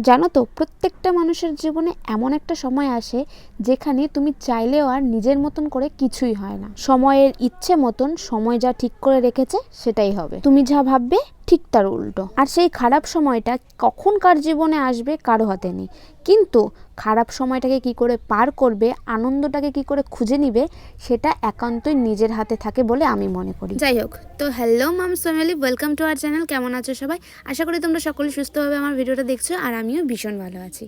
জানো তো, প্রত্যেকটা মানুষের জীবনে এমন একটা সময় আসে যেখানে তুমি চাইলেও আর নিজের মতন করে কিছুই হয় না। সময়ের ইচ্ছে মতন সময় যা ঠিক করে রেখেছে সেটাই হবে। তুমি যা ভাববে ঠিক তার উল্টো। আর সেই খারাপ সময়টা কখন কার জীবনে আসবে কারও হাতে নেই। কিন্তু খারাপ সময়টাকে কি করে পার করবে আনন্দটাকে কি করে খুঁজে নিবে সেটা একান্তই নিজের হাতে থাকে বলে আমি মনে করি। যাই হোক তো hello ma'am family welcome to our channel কেমন আছো সবাই? আশা করি তোমরা সকলে সুস্থভাবে আমার ভিডিওটা দেখছ আর আমিও ভীষণ ভালো আছি।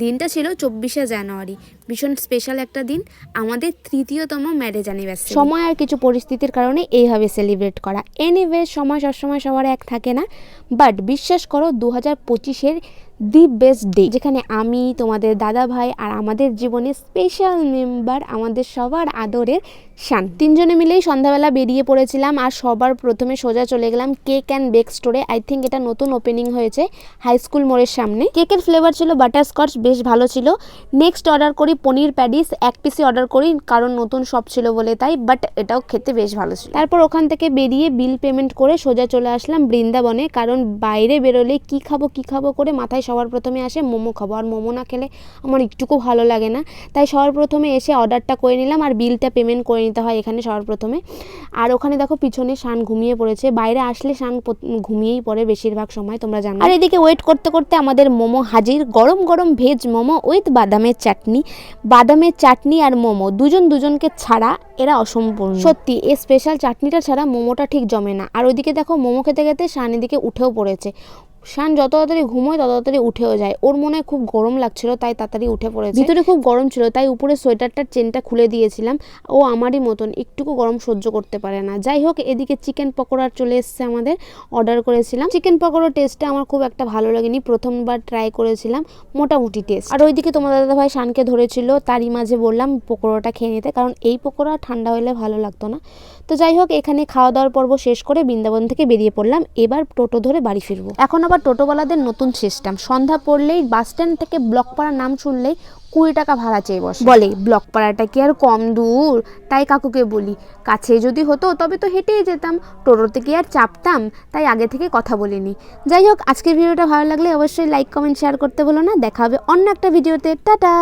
দিনটা ছিল চব্বিশে জানুয়ারি ভীষণ স্পেশাল একটা দিন আমাদের তৃতীয়তম ম্যারেজ অ্যানিভার্সারি সময় আর কিছু পরিস্থিতির কারণে এইভাবে সেলিব্রেট করা। এনিওয়ে সময় সবসময় সবার এক থাকে। না। বাট বিশ্বাস করো দু হাজার পঁচিশের দি বেস্ট ডে যেখানে আমি, তোমাদের দাদা ভাই আর আমাদের জীবনে স্পেশাল মেম্বার আমাদের সবার আদরের শান। তিনজনে মিলেই সন্ধ্যাবেলা বেরিয়ে পড়েছিলাম আর সবার প্রথমে সোজা চলে গেলাম কেক অ্যান্ড বেক স্টোরে আই থিঙ্ক এটা নতুন ওপেনিং হয়েছে হাই স্কুল মোড়ের সামনে। কেকের ফ্লেভার ছিল বাটারস্কচ বেশ ভালো ছিল। নেক্সট অর্ডার করি পনির প্যাডিস এক পিসি অর্ডার করি, কারণ নতুন শপ ছিল বলে তাই বাট এটাও খেতে বেশ ভালো ছিল। তারপর ওখান থেকে বেরিয়ে বিল পেমেন্ট করে সোজা চলে আসলাম বৃন্দাবনে, কারণ বাইরে বেরোলে কি খাব কি খাব করে মাথায় সবার প্রথমে আসে মোমো খাব। আর মোমো না খেলে আমার একটুকু ভালো লাগে না। তাই সবার প্রথমে এসে অর্ডারটা করে নিলাম আর বিলটা পেমেন্ট করে নিতে হয় এখানে সবার প্রথমে। আর ওখানে দেখো পিছনে শান ঘুমিয়ে পড়েছে। বাইরে আসলে শান ঘুমিয়েই পড়ে বেশিরভাগ সময়, তোমরা জানো। আর এদিকে ওয়েট করতে করতে আমাদের মোমো হাজির। গরম গরম ভেজ মোমো উইথ বাদামের চাটনি। বাদামের চাটনি আর মোমো, দুজন দুজনকে ছাড়া এরা অসম্পূর্ণ। সত্যি, এই স্পেশাল চাটনিটা ছাড়া মোমোটা ঠিক জমে না। আর ওইদিকে দেখো মোমো খেতে খেতে শান এদিকে উঠেও পড়েছে। শান যত তাড়াতাড়ি ঘুমোয় তত তাড়াতাড়ি উঠেও যায়। ওর মনে হয় খুব গরম লাগছিল তাই তাড়াতাড়ি উঠে পড়েছে। ভিতরে খুব গরম ছিল তাই উপরে সোয়েটারটার চেনটা খুলে দিয়েছিলাম। ও আমারই মতন একটুকু গরম সহ্য করতে পারে না। যাই হোক এদিকে চিকেন পকোড়া চলে এসছে আমাদের অর্ডার করেছিলাম। চিকেন পকোড়ার টেস্টটা আমার খুব একটা ভালো লাগেনি প্রথমবার ট্রাই করেছিলাম মোটামুটি টেস্ট আর ওইদিকে তোমার দাদা ভাই শানকে ধরেছিল তারই মাঝে বললাম পকোড়াটা খেয়ে নিতে কারণ এই পকোড়া ঠান্ডা হলে ভালো লাগতো না। তো যাই হোক এখানে খাওয়া দাওয়ার পর্ব শেষ করে বৃন্দাবন থেকে বেরিয়ে পড়লাম এবার টোটো ধরে বাড়ি ফিরবো। এখন আবার টোটোওয়ালাদের নতুন সিস্টেম। সন্ধ্যা পড়লেই বাস স্ট্যান্ড থেকে ব্লক পাড়ার নাম শুনলেই কুড়ি টাকা ভাড়া চেয়ে বসে। বলে, ব্লক পাড়াটা কি আর কম দূর? তাই কাকুকে বলি, কাছে যদি হতো তবে তো হেঁটেই যেতাম। টোটোতে কি আর চাপতাম? তাই আগে থেকে কথা বলিনি। যাই হোক, আজকের ভিডিওটা ভালো লাগলে অবশ্যই লাইক কমেন্ট শেয়ার করতে বলো না। দেখা হবে অন্য একটা ভিডিওতে। টাটা!